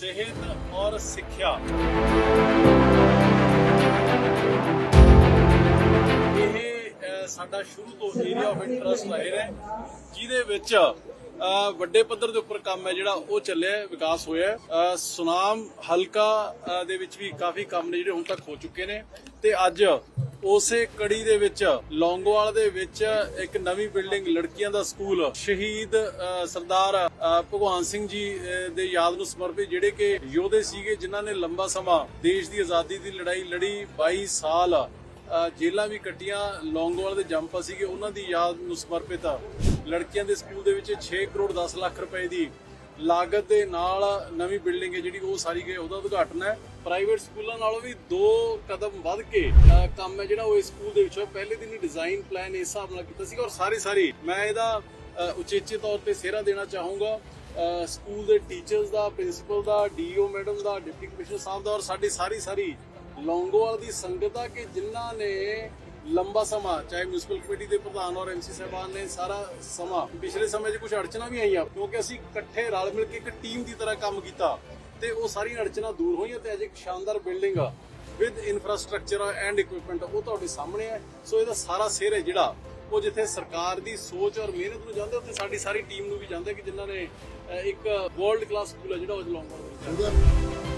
ਸਿਹਤ ਔਰ ਸਿੱਖਿਆ। ਇਹ ਸਾਡਾ ਸ਼ੁਰੂ ਤੋਂ ਏਰੀਆ ਆਫ ਇੰਟਰਸਟ ਰਹੇ ਹੈ, ਜਿਹਦੇ ਵਿੱਚ ਵੱਡੇ ਪੱਧਰ ਦੇ ਉੱਪਰ ਕੰਮ ਹੈ ਜਿਹੜਾ ਉਹ ਚੱਲਿਆ, ਵਿਕਾਸ ਹੋਇਆ ਸੁਨਾਮ ਹਲਕਾ ਦੇ ਵਿੱਚ ਵੀ ਕਾਫੀ ਕੰਮ ਨੇ ਜਿਹੜੇ ਹੁਣ ਤੱਕ ਹੋ ਚੁੱਕੇ ਨੇ। ਤੇ ਅੱਜ ਉਸੇ ਕੜੀ ਦੇ ਵਿੱਚ, ਲੌਂਗੋਵਾਲ ਦੇ ਵਿੱਚ ਇੱਕ ਨਵੀਂ ਬਿਲਡਿੰਗ, ਲੜਕੀਆਂ ਦਾ ਸਕੂਲ, ਸ਼ਹੀਦ ਸਰਦਾਰ ਭਗਵਾਨ ਸਿੰਘ ਜੀ ਦੇ ਯਾਦ ਨੂੰ ਸਮਰਪਿਤ, ਜਿਹੜੇ ਕਿ ਯੋਧੇ ਸੀਗੇ, ਜਿਨ੍ਹਾਂ ਨੇ ਲੰਬਾ ਸਮਾਂ ਦੇਸ਼ ਦੀ ਆਜ਼ਾਦੀ ਦੀ ਲੜਾਈ ਲੜੀ 22 ਸਾਲ ਜੇਲਾਂ ਵੀ ਕੱਟੀਆਂ, ਲੌਂਗੋਵਾਲ ਦੇ ਜੰਪਾ ਸੀਗੇ, ਉਹਨਾਂ ਦੀ ਯਾਦ ਨੂੰ ਸਮਰਪਿਤ, ਲੜਕੀਆਂ ਦੇ ਸਕੂਲ ਦੇ ਵਿੱਚ 6 ਕਰੋੜ 10 ਲੱਖ ਰੁਪਏ ਦੀ ਲਾਗਤ ਦੇ ਨਾਲ ਨਵੀਂ ਬਿਲਡਿੰਗ ਹੈ ਜਿਹੜੀ ਉਹ ਸਾਰੀ ਗਈ, ਉਹਦਾ ਉਦਘਾਟਨ ਹੈ। ਪ੍ਰਾਈਵੇਟ ਸਕੂਲਾਂ ਨਾਲੋਂ ਵੀ ਦੋ ਕਦਮ ਵੱਧ ਕੇ ਕੰਮ ਹੈ ਜਿਹੜਾ ਉਹ ਇਸ ਸਕੂਲ ਦੇ ਵਿੱਚ ਹੋਇਆ ਪਹਿਲੇ ਦਿਨ ਹੀ ਡਿਜ਼ਾਈਨ ਪਲਾਨ ਇਸ ਹਿਸਾਬ ਨਾਲ ਕੀਤਾ ਸੀਗਾ ਔਰ ਸਾਰੀ ਸਾਰੀ ਮੈਂ ਇਹਦਾ ਉਚੇਚੇ ਤੌਰ ਤੇ ਸਿਹਰਾ ਦੇਣਾ ਚਾਹੂੰਗਾ। ਸਕੂਲ ਦੇ ਟੀਚਰਸ ਦਾ ਪ੍ਰਿੰਸੀਪਲ ਦਾ ਡੀਓ ਮੈਡਮ ਦਾ ਡਿਪਟੀ ਕਮਿਸ਼ਨਰ ਸਾਹਿਬ ਦਾ ਔਰ ਸਾਡੀ ਸਾਰੀ ਸਾਰੀ ਲੌਂਗੋਵਾਲ ਦੀ ਸੰਗਤ ਆ ਕਿ ਜਿਨ੍ਹਾਂ ਨੇ ਲੰਬਾ ਸਮਾਂ, ਚਾਹੇ ਮਿਊਨਿਸਪਲ ਕਮੇਟੀ ਦੇ ਪ੍ਰਧਾਨ ਔਰ ਐਮਸੀ ਸਾਹਿਬਾਨ ਨੇ, ਸਾਰਾ ਸਮਾਂ, ਪਿਛਲੇ ਸਮੇਂ 'ਚ ਕੁਝ ਅੜਚਣਾ ਵੀ ਆਈਆਂ, ਕਿਉਂਕਿ ਅਸੀਂ ਇਕੱਠੇ ਰਲ ਮਿਲ ਕੇ ਇੱਕ ਟੀਮ ਦੀ ਤਰ੍ਹਾਂ ਕੰਮ ਕੀਤਾ ਤੇ ਉਹ ਸਾਰੀਆਂ ਅੜਚਨਾ ਦੂਰ ਹੋਈਆਂ ਤੇ ਅੱਜ ਇੱਕ ਸ਼ਾਨਦਾਰ ਬਿਲਡਿੰਗ ਆ ਵਿਦ ਇਨਫਰਾਸਟ੍ਰਕਚਰ ਐਂਡ ਇਕਵਿਪਮੈਂਟ ਉਹ ਤੁਹਾਡੇ ਸਾਹਮਣੇ ਹੈ ਸੋ ਇਹਦਾ ਸਾਰਾ ਸਿਰ ਹੈ ਜਿਹੜਾ ਉਹ ਜਿੱਥੇ ਸਰਕਾਰ ਦੀ ਸੋਚ ਔਰ ਮਿਹਨਤ ਨੂੰ ਜਾਂਦੇ ਉੱਥੇ ਸਾਡੀ ਸਾਰੀ ਟੀਮ ਨੂੰ ਵੀ ਜਾਂਦੇ ਕਿ ਜਿਨ੍ਹਾਂ ਨੇ ਇੱਕ ਵਰਲਡ ਕਲਾਸ ਸਕੂਲ ਹੈ ਜਿਹੜਾ ਉਹ ਲੌਂਗੋਵਾਲ